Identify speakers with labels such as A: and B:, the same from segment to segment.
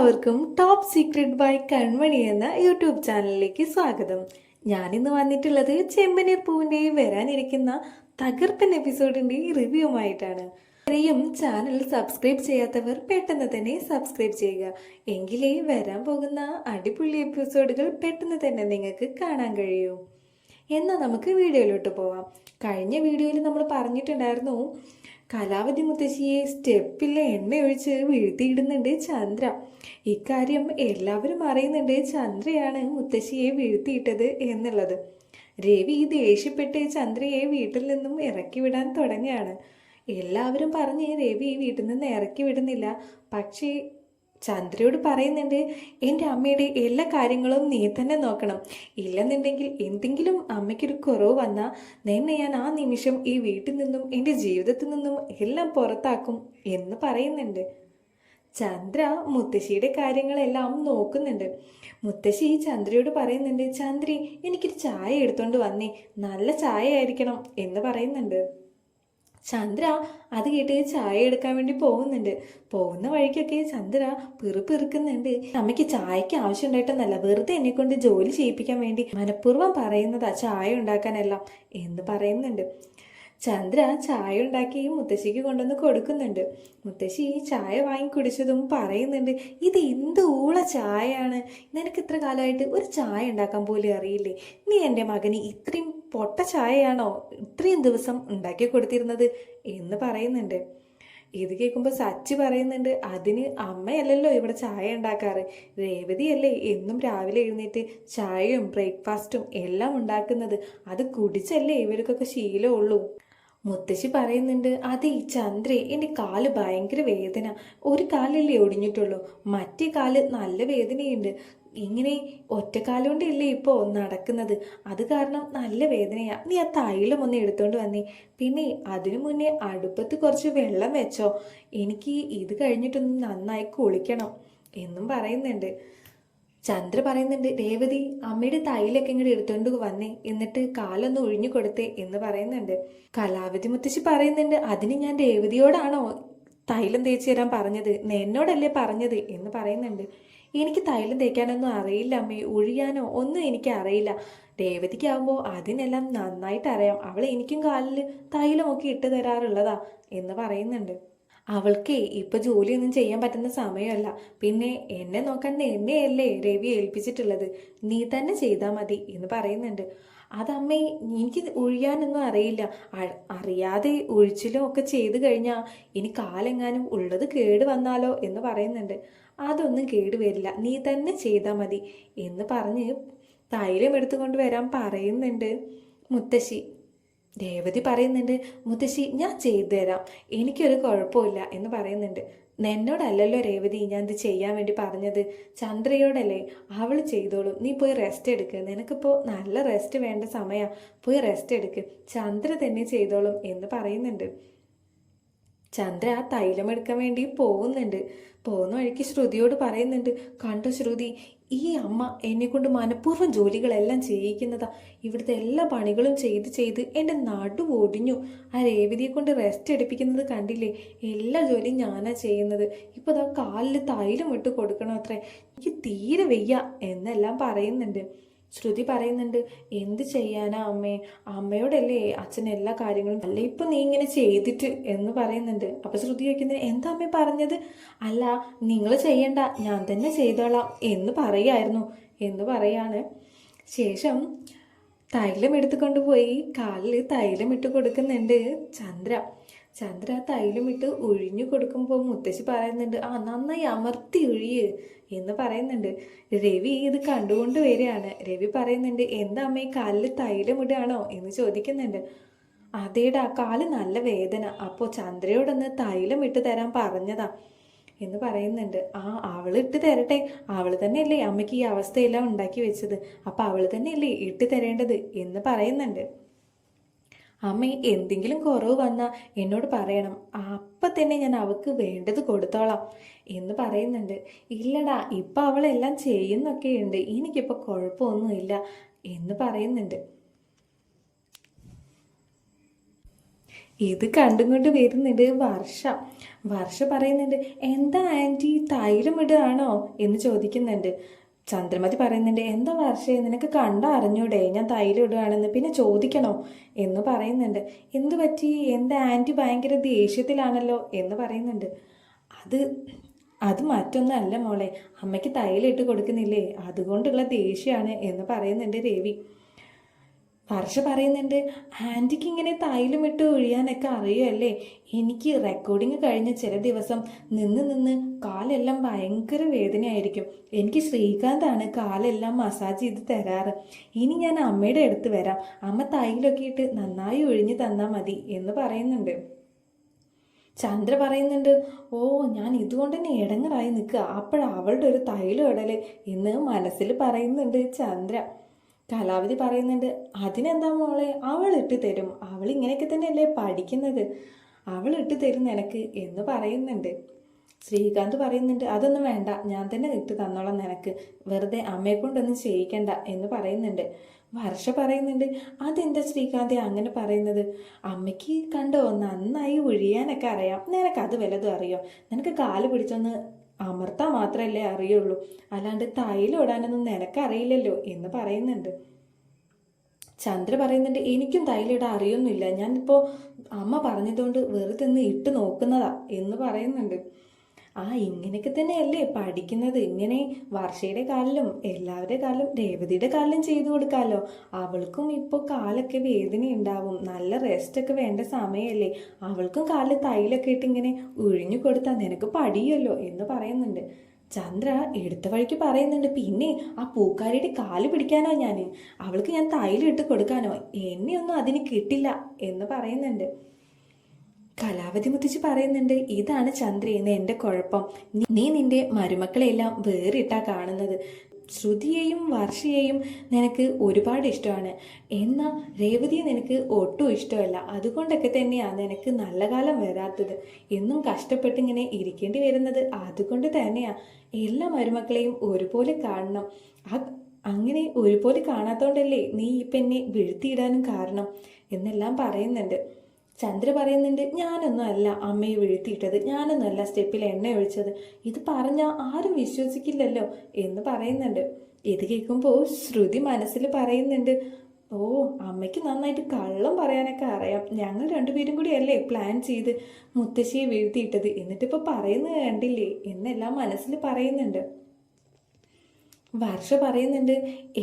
A: എല്ലാവർക്കും top secret by കൺമണി എന്ന YouTube ചാനലിലേക്ക് സ്വാഗതം. ഞാനിന്ന് വന്നിട്ടുള്ളത് ചെമ്പനീർ പൂവിന്റെ വരാനിരിക്കുന്ന തകർപ്പൻ എപ്പിസോഡിന്റെ റിവ്യൂമായിട്ടാണ് ഇത്രയും ചാനൽ സബ്സ്ക്രൈബ് ചെയ്യാത്തവർ പെട്ടെന്ന് തന്നെ സബ്സ്ക്രൈബ് ചെയ്യുക. എങ്കിലേ വരാൻ പോകുന്ന അടിപൊളി എപ്പിസോഡുകൾ പെട്ടെന്ന് തന്നെ നിങ്ങൾക്ക് കാണാൻ കഴിയൂ. എന്നാൽ നമുക്ക് വീഡിയോയിലോട്ട് പോവാം. കഴിഞ്ഞ വീഡിയോയിൽ നമ്മൾ പറഞ്ഞിട്ടുണ്ടായിരുന്നു കലാവതി മുത്തശ്ശിയെ സ്റ്റെപ്പിലെ എണ്ണ ഒഴിച്ച് വീഴ്ത്തിയിടുന്നുണ്ട് ചന്ദ്ര. ഇക്കാര്യം എല്ലാവരും അറിയുന്നുണ്ട് ചന്ദ്രയാണ് മുത്തശ്ശിയെ വീഴ്ത്തിയിട്ടത് എന്നുള്ളത്. രവി ദേഷ്യപ്പെട്ട് ചന്ദ്രയെ വീട്ടിൽ നിന്നും ഇറക്കി വിടാൻ തുടങ്ങുകയാണ്. എല്ലാവരും പറഞ്ഞ് രവി വീട്ടിൽ നിന്ന് ഇറക്കി വിടുന്നില്ല പക്ഷേ ചന്ദ്രയോട് പറയുന്നുണ്ട് എന്റെ അമ്മയുടെ എല്ലാ കാര്യങ്ങളും നീ തന്നെ നോക്കണം. ഇല്ലെന്നുണ്ടെങ്കിൽ എന്തെങ്കിലും അമ്മയ്ക്കൊരു കുറവ് വന്നാൽ നിന്നെ ഞാൻ ആ നിമിഷം ഈ വീട്ടിൽ നിന്നും എന്റെ ജീവിതത്തിൽ നിന്നും എല്ലാം പുറത്താക്കും എന്ന് പറയുന്നുണ്ട്. ചന്ദ്ര മുത്തശ്ശിയുടെ കാര്യങ്ങളെല്ലാം നോക്കുന്നുണ്ട്. മുത്തശ്ശി ചന്ദ്രയോട് പറയുന്നുണ്ട് ചന്ദ്രി എനിക്കൊരു ചായ എടുത്തോണ്ട് വന്നേ. നല്ല ചായ ആയിരിക്കണം എന്ന് പറയുന്നുണ്ട്. ചന്ദ്ര അത് കേട്ട് ചായ എടുക്കാൻ വേണ്ടി പോകുന്നുണ്ട്. പോകുന്ന വഴിക്കൊക്കെ ചന്ദ്ര പിറുപിറുക്കുന്നുണ്ട് അമ്മയ്ക്ക് ചായക്ക് ആവശ്യം ഉണ്ടായിട്ടൊന്നല്ല. വെറുതെ എന്നെ കൊണ്ട് ജോലി ചെയ്യിപ്പിക്കാൻ വേണ്ടി മനഃപൂർവം പറയുന്നതാ ചായ ഉണ്ടാക്കാനെല്ലാം എന്ന് പറയുന്നുണ്ട്. ചന്ദ്ര ചായ ഉണ്ടാക്കി മുത്തശ്ശിക്ക് കൊണ്ടുവന്ന് കൊടുക്കുന്നുണ്ട്. മുത്തശ്ശി ചായ വാങ്ങി കുടിച്ചതും പറയുന്നുണ്ട് ഇത് എന്ത് ഊള ചായയാണ്? നിനക്ക് ഇത്ര കാലമായിട്ട് ഒരു ചായ ഉണ്ടാക്കാൻ പോലും അറിയില്ലേ? നീ എന്റെ മകന് ഇത്രയും പൊട്ട ചായയാണോ ഇത്രയും ദിവസം ഉണ്ടാക്കി കൊടുത്തിരുന്നത് എന്ന് പറയുന്നുണ്ട്. ഇത് കേൾക്കുമ്പോൾ സച്ചി പറയുന്നുണ്ട് അതിന് അമ്മയല്ലല്ലോ ഇവിടെ ചായ ഉണ്ടാക്കാറ്. രേവതിയല്ലേ എന്നും രാവിലെ എഴുന്നേറ്റ് ചായയും ബ്രേക്ക്ഫാസ്റ്റും എല്ലാം ഉണ്ടാക്കുന്നത്. അത് കുടിച്ചല്ലേ ഇവർക്കൊക്കെ ശീലമുള്ളൂ മുത്തശ്ശി പറയുന്നുണ്ട് അതെ ഈ ചന്ദ്രേ എന്റെ കാൽ ഭയങ്കര വേദന. ഒരു കാലല്ലേ ഒടിഞ്ഞിട്ടുള്ളൂ. മറ്റേ കാൽ നല്ല വേദനയുണ്ട്. ഇങ്ങനെ ഒറ്റക്കാലുകൊണ്ടല്ലേ ഇപ്പോൾ നടക്കുന്നത്? അത് കാരണം നല്ല വേദനയാണ് നീ ആ തൈലം ഒന്ന് എടുത്തുകൊണ്ട് വന്നേ. പിന്നെ അതിനു മുന്നേ അടുപ്പത്ത് കുറച്ച് വെള്ളം വെച്ചോ. എനിക്ക് ഇത് കഴിഞ്ഞിട്ടൊന്ന് നന്നായി കുളിക്കണം എന്നും പറയുന്നുണ്ട്. ചന്ദ്ര പറയുന്നുണ്ട് രേവതി അമ്മയുടെ തൈലൊക്കെ ഇങ്ങോട്ട് എടുത്തുകൊണ്ട് വന്നേ. എന്നിട്ട് കാലൊന്ന് ഒഴിഞ്ഞു കൊടുത്തേ എന്ന് പറയുന്നുണ്ട്. കലാവതി മുത്തശ്ശി പറയുന്നുണ്ട് അതിന് ഞാൻ രേവതിയോടാണോ തൈലം തേച്ച് തരാൻ പറഞ്ഞത്? എന്നോടല്ലേ പറഞ്ഞത്? എന്ന് പറയുന്നുണ്ട്. എനിക്ക് തൈലം തേക്കാനൊന്നും അറിയില്ല അമ്മേ. ഒഴിയാനോ ഒന്നും എനിക്ക് അറിയില്ല. രേവതിക്കാവുമ്പോൾ അതിനെല്ലാം നന്നായിട്ട് അറിയാം. അവൾ എനിക്കും കാലിൽ തൈലമൊക്കെ ഇട്ട് തരാറുള്ളതാ എന്ന് പറയുന്നുണ്ട്. അവൾക്ക് ഇപ്പൊ ജോലിയൊന്നും ചെയ്യാൻ പറ്റുന്ന സമയമല്ല. പിന്നെ എന്നെ നോക്കാൻ എന്നെയല്ലേ രവി ഏൽപ്പിച്ചിട്ടുള്ളത്? നീ തന്നെ ചെയ്താൽ മതി എന്ന് പറയുന്നുണ്ട്. അതമ്മേ എനിക്ക് ഒഴിയാനൊന്നും അറിയില്ല. അറിയാതെ ഒഴിച്ചിലും ഒക്കെ ചെയ്തു കഴിഞ്ഞാൽ ഇനി കാലെങ്ങാനും ഉള്ളത് കേട് വന്നാലോ എന്ന് പറയുന്നുണ്ട്. അതൊന്നും കേട് വരില്ല. നീ തന്നെ ചെയ്താൽ മതി എന്ന് പറഞ്ഞ് തൈലം എടുത്തുകൊണ്ട് വരാൻ പറയുന്നുണ്ട് മുത്തശ്ശി. രേവതി പറയുന്നുണ്ട് മുത്തശ്ശി ഞാൻ ചെയ്തു തരാം. എനിക്കൊരു കുഴപ്പമില്ല എന്ന് പറയുന്നുണ്ട്. എന്നോടല്ലല്ലോ രേവതി ഞാൻ ഇത് ചെയ്യാൻ വേണ്ടി പറഞ്ഞത്. ചന്ദ്രയോടല്ലേ? അവൾ ചെയ്തോളും. നീ പോയി റെസ്റ്റ് എടുക്ക്. നിനക്കിപ്പോൾ നല്ല റെസ്റ്റ് വേണ്ട സമയമാണ് പോയി റെസ്റ്റ് എടുക്ക്. ചന്ദ്ര തന്നെ ചെയ്തോളും എന്ന് പറയുന്നുണ്ട്. ചന്ദ്ര ആ തൈലം എടുക്കാൻ വേണ്ടി പോകുന്നുണ്ട്. പോകുന്ന വഴിക്ക് ശ്രുതിയോട് പറയുന്നുണ്ട്. കണ്ടോ ശ്രുതി ഈ അമ്മ എന്നെ കൊണ്ട് മനഃപൂർവം ജോലികളെല്ലാം ചെയ്യിക്കുന്നതാ. ഇവിടുത്തെ എല്ലാ പണികളും ചെയ്ത് ചെയ്ത് എന്റെ നടു ഒടിഞ്ഞു ആ രേവതിയെ കൊണ്ട് റെസ്റ്റ് എടുപ്പിക്കുന്നത് കണ്ടില്ലേ? എല്ലാ ജോലിയും ഞാനാ ചെയ്യുന്നത്. ഇപ്പോൾ അതാ കാലിൽ തൈലം ഇട്ട് കൊടുക്കണം അത്രേ? എനിക്ക് തീരെ വയ്യ എന്നെല്ലാം പറയുന്നുണ്ട്. ശ്രുതി പറയുന്നുണ്ട് എന്ത് ചെയ്യാനാ അമ്മേ? അമ്മയോടല്ലേ അച്ഛൻ എല്ലാ കാര്യങ്ങളും അല്ലേ ഇപ്പൊ നീ ഇങ്ങനെ ചെയ്തിട്ട് എന്ന് പറയുന്നുണ്ട്. അപ്പൊ ശ്രുതി ചോദിക്കുന്നത് എന്താ അമ്മ പറഞ്ഞത്? അല്ല നിങ്ങൾ ചെയ്യണ്ട ഞാൻ തന്നെ ചെയ്തോളാം എന്ന് പറയായിരുന്നു. എന്ന് പറയാണ്. ശേഷം തൈലം എടുത്തുകൊണ്ട് പോയി കാലിൽ തൈലം ഇട്ട് കൊടുക്കുന്നുണ്ട് ചന്ദ്ര. ചന്ദ്ര തൈലം ഇട്ട് ഒഴിഞ്ഞു കൊടുക്കുമ്പോൾ മുത്തശ്ശി പറയുന്നുണ്ട് ആ നന്നായി അമർത്തി ഒഴിയ് എന്ന് പറയുന്നുണ്ട്. രവി ഇത് കണ്ടുകൊണ്ട് വരികയാണ്. രവി പറയുന്നുണ്ട് എന്താ അമ്മ ഈ കാലിൽ തൈലം ഇടുകയാണോ? എന്ന് ചോദിക്കുന്നുണ്ട്. അതേടാ കാൽ നല്ല വേദന. അപ്പോൾ ചന്ദ്രയോടൊന്ന് തൈലം ഇട്ട് തരാൻ പറഞ്ഞതാ. എന്ന് പറയുന്നുണ്ട്. ആ അവൾ ഇട്ട് തരട്ടെ. അവൾ തന്നെയല്ലേ അമ്മയ്ക്ക് ഈ അവസ്ഥയെല്ലാം ഉണ്ടാക്കി വെച്ചത്. അപ്പം അവൾ തന്നെയല്ലേ ഇട്ട് തരേണ്ടത്? എന്ന് പറയുന്നുണ്ട്. അമ്മ എന്തെങ്കിലും കുറവ് വന്നാൽ എന്നോട് പറയണം. അപ്പം തന്നെ ഞാൻ അവൾക്ക് വേണ്ടത് കൊടുത്തോളാം എന്ന് പറയുന്നുണ്ട്. ഇല്ലടാ ഇപ്പം അവളെല്ലാം ചെയ്യുന്നൊക്കെ ഉണ്ട് എനിക്കിപ്പോൾ കുഴപ്പമൊന്നുമില്ല എന്ന് പറയുന്നുണ്ട്. ഇത് കണ്ടും കൊണ്ട് വരുന്നുണ്ട് വർഷ. വർഷ പറയുന്നുണ്ട് എന്താ ആന്റി തൈലം ഇടുകയാണോ എന്ന് ചോദിക്കുന്നുണ്ട്. ചന്ദ്രമതി പറയുന്നുണ്ട് എന്താ വർഷേ നിനക്ക് കണ്ട അറിഞ്ഞൂടെ? ഞാൻ തൈലം ഇടുകയാണെന്ന് പിന്നെ ചോദിക്കണോ? എന്ന് പറയുന്നുണ്ട്. എന്തു പറ്റി? എന്താ ആന്റി ഭയങ്കര ദേഷ്യത്തിലാണല്ലോ? എന്ന് പറയുന്നുണ്ട്. അത് അത് മറ്റൊന്നല്ല മോളെ. അമ്മയ്ക്ക് തൈലിട്ട് കൊടുക്കുന്നില്ലേ? അതുകൊണ്ടുള്ള ദേഷ്യമാണ് എന്ന് പറയുന്നുണ്ട് രവി. വർഷ പറയുന്നുണ്ട് ആന്റിക്ക് ഇങ്ങനെ തൈലും ഇട്ട് ഒഴിയാനൊക്കെ അറിയുമല്ലേ എനിക്ക് റെക്കോർഡിങ് കഴിഞ്ഞ ചില ദിവസം നിന്ന് നിന്ന് കാലെല്ലാം ഭയങ്കര വേദനയായിരിക്കും. എനിക്ക് ശ്രീകാന്താണ് കാലെല്ലാം മസാജ് ചെയ്ത് തരാറ്. ഇനി ഞാൻ അമ്മയുടെ അടുത്ത് വരാം. അമ്മ തൈലൊക്കെ ഇട്ട് നന്നായി ഒഴിഞ്ഞു തന്നാൽ മതി എന്ന് പറയുന്നുണ്ട്. ചന്ദ്ര പറയുന്നുണ്ട് ഓ ഞാൻ ഇതുകൊണ്ട് തന്നെ ഇടങ്ങറായി നിൽക്കുക. അപ്പോഴവളുടെ ഒരു തൈലം ഇടൽ എന്ന് മനസ്സിൽ പറയുന്നുണ്ട് ചന്ദ്ര. കലാവതി പറയുന്നുണ്ട്. അതിനെന്താ മോളെ? അവൾ ഇട്ട് തരും. അവൾ ഇങ്ങനെയൊക്കെ തന്നെയല്ലേ പഠിക്കുന്നത്. അവൾ ഇട്ട് തരും നിനക്ക് എന്ന് പറയുന്നുണ്ട്. ശ്രീകാന്ത് പറയുന്നുണ്ട് അതൊന്നും വേണ്ട. ഞാൻ തന്നെ ഇട്ട് തന്നോളാം നിനക്ക്. വെറുതെ അമ്മയെ കൊണ്ടൊന്നും ചെയ്യിക്കണ്ട എന്ന് പറയുന്നുണ്ട്. വർഷ പറയുന്നുണ്ട് അതെന്താ ശ്രീകാന്തി അങ്ങനെ പറയുന്നത്? അമ്മയ്ക്ക് കണ്ടോ? നന്നായി ഒഴിയാനൊക്കെ അറിയാം. നിനക്ക് അത് വല്ലതും അറിയോ? നിനക്ക് കാൽ പിടിച്ചൊന്ന് അമർത്താൻ മാത്രമല്ലേ അറിയുള്ളൂ. അല്ലാണ്ട് തൈലിടാനൊന്നും നിനക്കറിയില്ലല്ലോ എന്ന് പറയുന്നുണ്ട്. ചന്ദ്ര പറയുന്നുണ്ട് എനിക്കും തൈലിടാൻ അറിയൊന്നുമില്ല. ഞാനിപ്പോൾ അമ്മ പറഞ്ഞതുകൊണ്ട് വെറുതെ ഒന്ന് ഇട്ട് നോക്കുന്നതാ എന്ന് പറയുന്നുണ്ട്. ആ ഇങ്ങനെയൊക്കെ തന്നെയല്ലേ പഠിക്കുന്നത്. ഇങ്ങനെ വർഷയുടെ കാലിലും എല്ലാവരുടെ കാലിലും രേവതിയുടെ കാലിലും ചെയ്തു കൊടുക്കാമല്ലോ അവൾക്കും ഇപ്പോൾ കാലൊക്കെ വേദന ഉണ്ടാവും. നല്ല റെസ്റ്റ് ഒക്കെ വേണ്ട സമയമല്ലേ അവൾക്കും കാലിൽ തൈലൊക്കെ ഇട്ട് ഇങ്ങനെ ഒഴിഞ്ഞു കൊടുത്താൽ നിനക്ക് പടിയല്ലോ എന്ന് പറയുന്നുണ്ട്. ചന്ദ്ര എടുത്ത വഴിക്ക് പറയുന്നുണ്ട് പിന്നെ ആ പൂക്കാരിയുടെ കാൽ പിടിക്കാനോ ഞാൻ അവൾക്ക് ഞാൻ തൈലിട്ട് കൊടുക്കാനോ? എന്നെയൊന്നും അതിന് കിട്ടില്ല എന്ന് പറയുന്നുണ്ട്. കലാവതി മുത്തിച്ച് പറയുന്നുണ്ട് ഇതാണ് ചന്ദ്ര എന്ന് എന്റെ കുഴപ്പം. നീ നിന്റെ മരുമക്കളെല്ലാം വേറിട്ടാ കാണുന്നത്. ശ്രുതിയെയും വർഷയെയും നിനക്ക് ഒരുപാട് ഇഷ്ടമാണ്. എന്നാൽ രേവതിയെ നിനക്ക് ഒട്ടും ഇഷ്ടമല്ല. അതുകൊണ്ടൊക്കെ തന്നെയാണ് നിനക്ക് നല്ല കാലം വരാത്തത്. എന്നും കഷ്ടപ്പെട്ട് ഇങ്ങനെ ഇരിക്കേണ്ടി വരുന്നത് അതുകൊണ്ട് തന്നെയാ. എല്ലാ മരുമക്കളെയും ഒരുപോലെ കാണണം. അങ്ങനെ ഒരുപോലെ കാണാത്തോണ്ടല്ലേ നീ ഇപ്പം എന്നെ വീഴ്ത്തിയിടാനും കാരണം? എന്നെല്ലാം പറയുന്നുണ്ട്. ചന്ദ്ര പറയുന്നുണ്ട് ഞാനൊന്നും അല്ല അമ്മയെ വീഴ്ത്തിയിട്ടത്. ഞാനൊന്നും അല്ല സ്റ്റെപ്പിൽ എണ്ണ ഒഴിച്ചത്. ഇത് പറഞ്ഞാൽ ആരും വിശ്വസിക്കില്ലല്ലോ എന്ന് പറയുന്നുണ്ട്. ഇത് കേൾക്കുമ്പോൾ ശ്രുതി മനസ്സിൽ പറയുന്നുണ്ട് ഓ അമ്മയ്ക്ക് നന്നായിട്ട് കള്ളം പറയാനൊക്കെ അറിയാം. ഞങ്ങൾ രണ്ടുപേരും കൂടി അല്ലേ പ്ലാൻ ചെയ്ത് മുത്തശ്ശിയെ വീഴ്ത്തിയിട്ടത്. എന്നിട്ടിപ്പോൾ പറയുന്നത് കണ്ടില്ലേ? എന്നെല്ലാം മനസ്സിൽ പറയുന്നുണ്ട്. വർഷ പറയുന്നുണ്ട്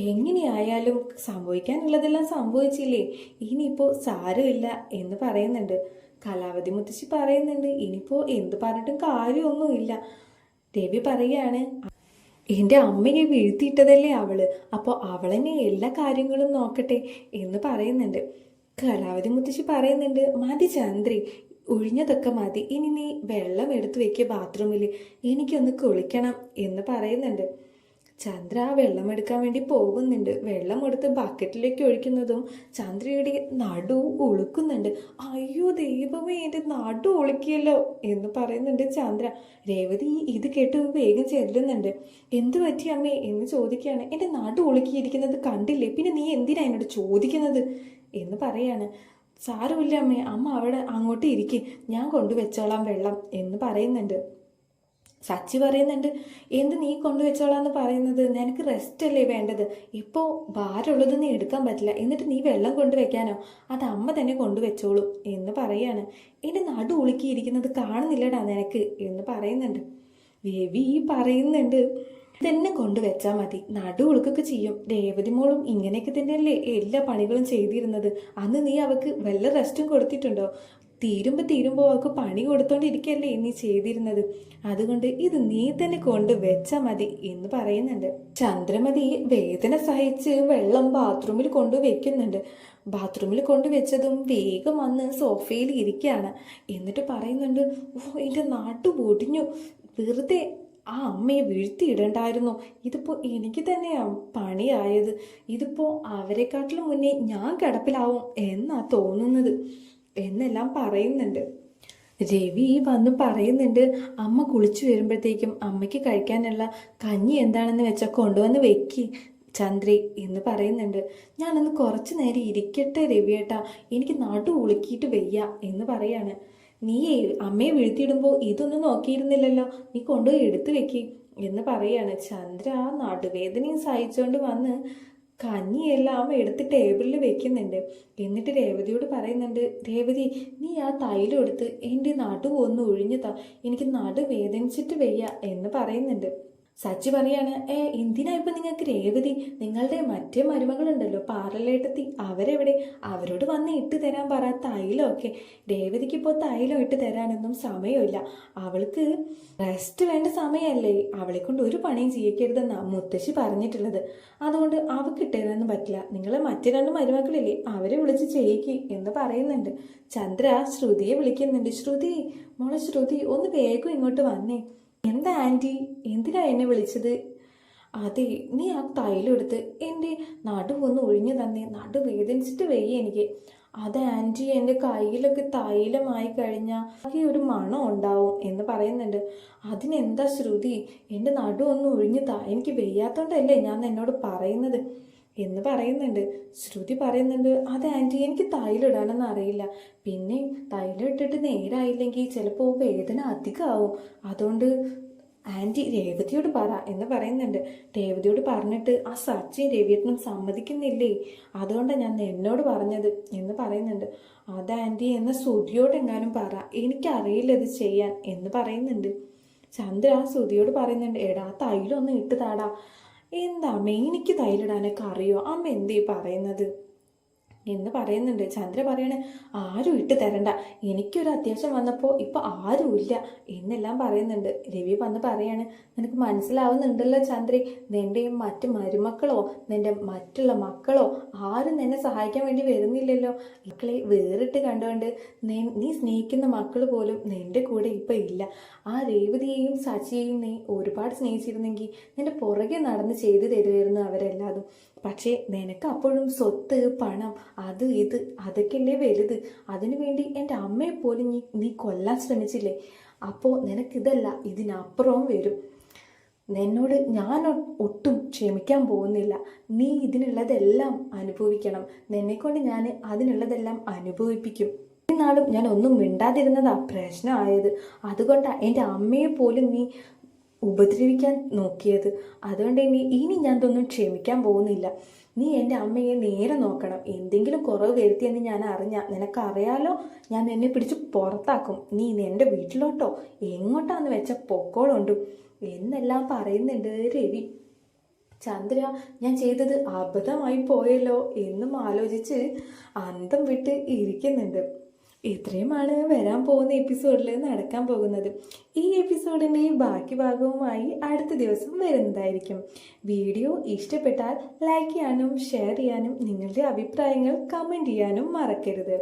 A: എങ്ങനെയായാലും സംഭവിക്കാനുള്ളതെല്ലാം സംഭവിച്ചില്ലേ? ഇനിയിപ്പോൾ സാരമില്ല എന്ന് പറയുന്നുണ്ട്. കലാവതി മുത്തശ്ശി പറയുന്നുണ്ട് ഇനിയിപ്പോൾ എന്ത് പറഞ്ഞിട്ടും കാര്യമൊന്നുമില്ല. രവി പറയാണ് എന്റെ അമ്മയെ വീഴ്ത്തിയിട്ടതല്ലേ അവൾ? അപ്പോൾ അവളെന്നെ എല്ലാ കാര്യങ്ങളും നോക്കട്ടെ എന്ന് പറയുന്നുണ്ട്. കലാവതി മുത്തശ്ശി പറയുന്നുണ്ട് മതി ചന്ദ്രി ഒഴിഞ്ഞതൊക്കെ മതി. ഇനി നീ വെള്ളം എടുത്തു വെക്കിയ ബാത്റൂമിൽ എനിക്കൊന്ന് കുളിക്കണം എന്ന് പറയുന്നുണ്ട്. ചന്ദ്ര ആ വെള്ളം എടുക്കാൻ വേണ്ടി പോകുന്നുണ്ട്. വെള്ളം എടുത്ത് ബക്കറ്റിലേക്ക് ഒഴിക്കുന്നതും ചന്ദ്രയുടെ നടു ഒളുക്കുന്നുണ്ട് അയ്യോ ദൈവമേ എന്റെ നടു ഒളുക്കിയല്ലോ എന്ന് പറയുന്നുണ്ട് ചന്ദ്ര. രേവതി ഇത് കേട്ട് വേഗം ചെല്ലുന്നുണ്ട്. എന്ത് പറ്റി അമ്മേ? എന്ന് ചോദിക്കുകയാണ്. എന്റെ നടു ഒളുക്കിയിരിക്കുന്നത് കണ്ടില്ലേ? പിന്നെ നീ എന്തിനാ എന്നോട് ചോദിക്കുന്നത്? എന്ന് പറയാണ്. സാരമില്ല അമ്മേ അമ്മ അവിടെ അങ്ങോട്ട് ഇരിക്കേ. ഞാൻ കൊണ്ടുവച്ചോളാം വെള്ളം എന്ന് പറയുന്നുണ്ട്. സച്ചി പറയുന്നുണ്ട് എന്ത് നീ കൊണ്ടുവച്ചോളാന്ന് പറയുന്നത്? നിനക്ക് റെസ്റ്റ് അല്ലേ വേണ്ടത്? ഇപ്പോൾ ഭാരമുള്ളത് നീ എടുക്കാൻ പറ്റില്ല. എന്നിട്ട് നീ വെള്ളം കൊണ്ടുവയ്ക്കാനോ? അത് അമ്മ തന്നെ കൊണ്ടുവച്ചോളൂ എന്ന് പറയാണ്. എന്റെ നടു ഉളുക്കിയിരിക്കുന്നത് കാണുന്നില്ലടാ നിനക്ക് എന്ന് പറയുന്നുണ്ട്. രവി പറയുന്നുണ്ട് തന്നെ കൊണ്ടുവച്ചാൽ മതി. നടു ഉളുക്കൊക്കെ ചെയ്യും. രേവതി മോളും ഇങ്ങനെയൊക്കെ തന്നെയല്ലേ എല്ലാ പണികളും ചെയ്തിരുന്നത്. അന്ന് നീ അവക്ക് വല്ല റെസ്റ്റും കൊടുത്തിട്ടുണ്ടോ? തീരുമ്പോൾ തീരുമ്പോൾ അവൾക്ക് പണി കൊടുത്തോണ്ടിരിക്കല്ലേ നീ ചെയ്തിരുന്നത്? അതുകൊണ്ട് ഇത് നീ തന്നെ കൊണ്ട് വെച്ചാൽ മതി എന്ന് പറയുന്നുണ്ട്. ചന്ദ്രമതി വേദന സഹിച്ച് വെള്ളം ബാത്റൂമിൽ കൊണ്ടു വെക്കുന്നുണ്ട്. ബാത്റൂമിൽ കൊണ്ട് വെച്ചതും വേഗം വന്ന് സോഫയിൽ ഇരിക്കുകയാണ്. എന്നിട്ട് പറയുന്നുണ്ട് ഓ എന്റെ നാട്ടു പൊടിഞ്ഞു. വെറുതെ ആ അമ്മയെ വീഴ്ത്തിയിടണ്ടായിരുന്നു. ഇതിപ്പോൾ എനിക്ക് തന്നെയാണ് പണിയായത്. ഇതിപ്പോൾ അവരെക്കാട്ടിലും മുന്നേ ഞാൻ കിടപ്പിലാവും എന്നാ തോന്നുന്നത്. എന്നെല്ലാം പറയുന്നുണ്ട്. രവി വന്ന് പറയുന്നുണ്ട് അമ്മ കുളിച്ചു വരുമ്പോഴത്തേക്കും അമ്മയ്ക്ക് കഴിക്കാനുള്ള കഞ്ഞി എന്താണെന്ന് വെച്ചാൽ കൊണ്ടുവന്ന് വെക്കി ചന്ദ്രി എന്ന് പറയുന്നുണ്ട്. ഞാനൊന്ന് കുറച്ച് നേരം ഇരിക്കട്ടെ രവിയേട്ടാ എനിക്ക് നടു ഉളുക്കിയിട്ട് വയ്യ എന്ന് പറയാണ്. നീ അമ്മയെ വീഴ്ത്തിയിടുമ്പോൾ ഇതൊന്നും നോക്കിയിരുന്നില്ലല്ലോ നീ കൊണ്ടുപോയി എടുത്തു വെക്കി എന്ന് പറയാണ്. ചന്ദ്ര നാട്ടുവേദനയും സഹിച്ചുകൊണ്ട് വന്ന് കഞ്ഞിയെല്ലാം എടുത്ത് ടേബിളിൽ വെക്കുന്നുണ്ട്. എന്നിട്ട് രേവതിയോട് പറയുന്നുണ്ട് രേവതി നീ ആ തൈലം എടുത്ത് എന്റെ നടു ഒന്ന് ഒഴിഞ്ഞതാ എനിക്ക് നടു വേദനിച്ചിട്ട് വയ്യ എന്ന് പറയുന്നുണ്ട്. സച്ചി പറയാണ് ഏ എന്തിനാ ഇപ്പൊ നിങ്ങൾക്ക് രേവതി? നിങ്ങളുടെ മറ്റേ മരുമകളുണ്ടല്ലോ പാറലേട്ടത്തി. അവരെവിടെ? അവരോട് വന്ന് ഇട്ട് തരാൻ പറ തൈലമൊക്കെ രേവതിക്ക് ഇപ്പോൾ തൈലം ഇട്ട് തരാനൊന്നും സമയമില്ല അവൾക്ക് റെസ്റ്റ് വേണ്ട സമയമല്ലേ അവളെ കൊണ്ട് ഒരു പണിയും ചെയ്യിക്കരുതെന്നാ മുത്തശ്ശി പറഞ്ഞിട്ടുള്ളത്. അതുകൊണ്ട് അവൾക്ക് ഇട്ടുതരാനൊന്നും പറ്റില്ല. നിങ്ങളെ മറ്റു രണ്ട് മരുമക്കളില്ലേ അവരെ വിളിച്ച് ചെയ്യിക്ക് എന്ന് പറയുന്നുണ്ട്. ചന്ദ്ര ശ്രുതിയെ വിളിക്കുന്നുണ്ട്. ശ്രുതി മോളെ ശ്രുതി ഒന്ന് വേഗം ഇങ്ങോട്ട് വന്നേ. എന്താ ആന്റി? എന്തിനാ എന്നെ വിളിച്ചത്? അതെ നീ ആ തൈലം എടുത്ത് എന്റെ നടുവൊന്ന് ഒഴിഞ്ഞു തന്നെ. നടു വേദനിച്ചിട്ട് വയ്യ എനിക്ക്. അത് ആന്റി എന്റെ കയ്യിലൊക്കെ തൈലമായി കഴിഞ്ഞാൽ ആകെ ഒരു മണം ഉണ്ടാവും എന്ന് പറയുന്നുണ്ട്. അതിനെന്താ ശ്രുതി? എന്റെ നടു ഒന്ന് ഒഴിഞ്ഞു താ. എനിക്ക് വയ്യാത്തോണ്ടല്ലേ ഞാൻ എന്നോട് പറയുന്നത്? എന്ന് പറയുന്നുണ്ട്. ശ്രുതി പറയുന്നുണ്ട് അത് ആന്റി എനിക്ക് തൈലിടാനൊന്നും അറിയില്ല. പിന്നെ തൈലിട്ടിട്ട് നേരായില്ലെങ്കിൽ ചിലപ്പോൾ വേദന അധികമാവും അതുകൊണ്ട് ആന്റി രേവതിയോട് പറ എന്ന് പറയുന്നുണ്ട്. രേവതിയോട് പറഞ്ഞിട്ട് ആ സച്ചിൻ രവിയേട്ടനും സമ്മതിക്കുന്നില്ലേ? അതുകൊണ്ടാണ് ഞാൻ എന്നോട് പറഞ്ഞത് എന്ന് പറയുന്നുണ്ട്. അത് ആന്റി എന്ന ശ്രുതിയോട് എങ്ങാനും പറ. എനിക്കറിയില്ല ഇത് ചെയ്യാൻ എന്ന് പറയുന്നുണ്ട്. ചന്ദ്ര ആ പറയുന്നുണ്ട് എടാ തൈലൊന്നും ഇട്ട് താടാ. എന്താ അമ്മ? എനിക്ക് തൈലിടാനൊക്കെ അറിയോ? അമ്മ എന്തേ പറയുന്നത്? എന്ന് പറയുന്നുണ്ട്. ചന്ദ്ര പറയണേ ആരും ഇട്ട് തരണ്ട. എനിക്കൊരു അത്യാവശ്യം വന്നപ്പോൾ ഇപ്പോൾ ആരുമില്ല എന്നെല്ലാം പറയുന്നുണ്ട്. രവി വന്ന് പറയാണ് നിനക്ക് മനസ്സിലാവുന്നുണ്ടല്ലോ ചന്ദ്രി നിന്റെയും മറ്റ് മരുമക്കളോ നിന്റെ മറ്റുള്ള മക്കളോ ആരും നിന്നെ സഹായിക്കാൻ വേണ്ടി വരുന്നില്ലല്ലോ. മക്കളെ വേറിട്ട് കണ്ടുകൊണ്ട് നീ സ്നേഹിക്കുന്ന മക്കൾ പോലും നിന്റെ കൂടെ ഇപ്പം ഇല്ല. ആ രേവതിയെയും സച്ചിയെയും നീ ഒരുപാട് സ്നേഹിച്ചിരുന്നെങ്കിൽ നിന്റെ പുറകെ നടന്ന് ചെയ്തു തരുമായിരുന്നു അവരെല്ലാതും. പക്ഷേ നിനക്ക് അപ്പോഴും സ്വത്ത് പണം അത് ഇത് അതൊക്കെയല്ലേ വലുത്. അതിനു വേണ്ടി എന്റെ അമ്മയെ പോലും നീ നീ കൊല്ലാൻ ശ്രമിച്ചില്ലേ? അപ്പോൾ നിനക്കിതല്ല ഇതിനപ്പുറവും വരും. നിന്നോട് ഞാൻ ഒട്ടും ക്ഷമിക്കാൻ പോകുന്നില്ല. നീ ഇതിനുള്ളതെല്ലാം അനുഭവിക്കണം. നിന്നെക്കൊണ്ട് ഞാൻ അതിനുള്ളതെല്ലാം അനുഭവിപ്പിക്കും. നാളും ഞാൻ ഒന്നും മിണ്ടാതിരുന്നതാ പ്രശ്നമായത്. അതുകൊണ്ടാണ് എന്റെ അമ്മയെ പോലും നീ ഉപദ്രവിക്കാൻ നോക്കിയത്. അതുകൊണ്ട് ഇനി ഇനി ഞാൻ ഇതൊന്നും ക്ഷമിക്കാൻ പോകുന്നില്ല. നീ എന്റെ അമ്മയെ നേരെ നോക്കണം. എന്തെങ്കിലും കുറവ് വരുത്തിയെന്ന് ഞാൻ അറിഞ്ഞാൽ നിനക്കറിയാലോ? ഞാൻ എന്നെ പിടിച്ച് പുറത്താക്കും. നീ എന്റെ വീട്ടിലോട്ടോ? എങ്ങോട്ടാന്ന് വെച്ച പൊക്കോളുണ്ട്. എന്നെല്ലാം പറയുന്നുണ്ട് രവി. ചന്ദ്ര ഞാൻ ചെയ്തത് അബദ്ധമായി പോയല്ലോ എന്നും ആലോചിച്ച് അന്തം വിട്ട് ഇരിക്കുന്നുണ്ട്. ഇത്രയുമാണ് വരാൻ പോകുന്ന എപ്പിസോഡിൽ നടക്കാൻ പോകുന്നത്. ഈ എപ്പിസോഡിന്റെ ബാക്കി ഭാഗവുമായി അടുത്ത ദിവസം വരുന്നതായിരിക്കും. വീഡിയോ ഇഷ്ടപ്പെട്ടാൽ ലൈക്ക് ചെയ്യാനും ഷെയർ ചെയ്യാനും നിങ്ങളുടെ അഭിപ്രായങ്ങൾ കമന്റ് ചെയ്യാനും മറക്കരുത്.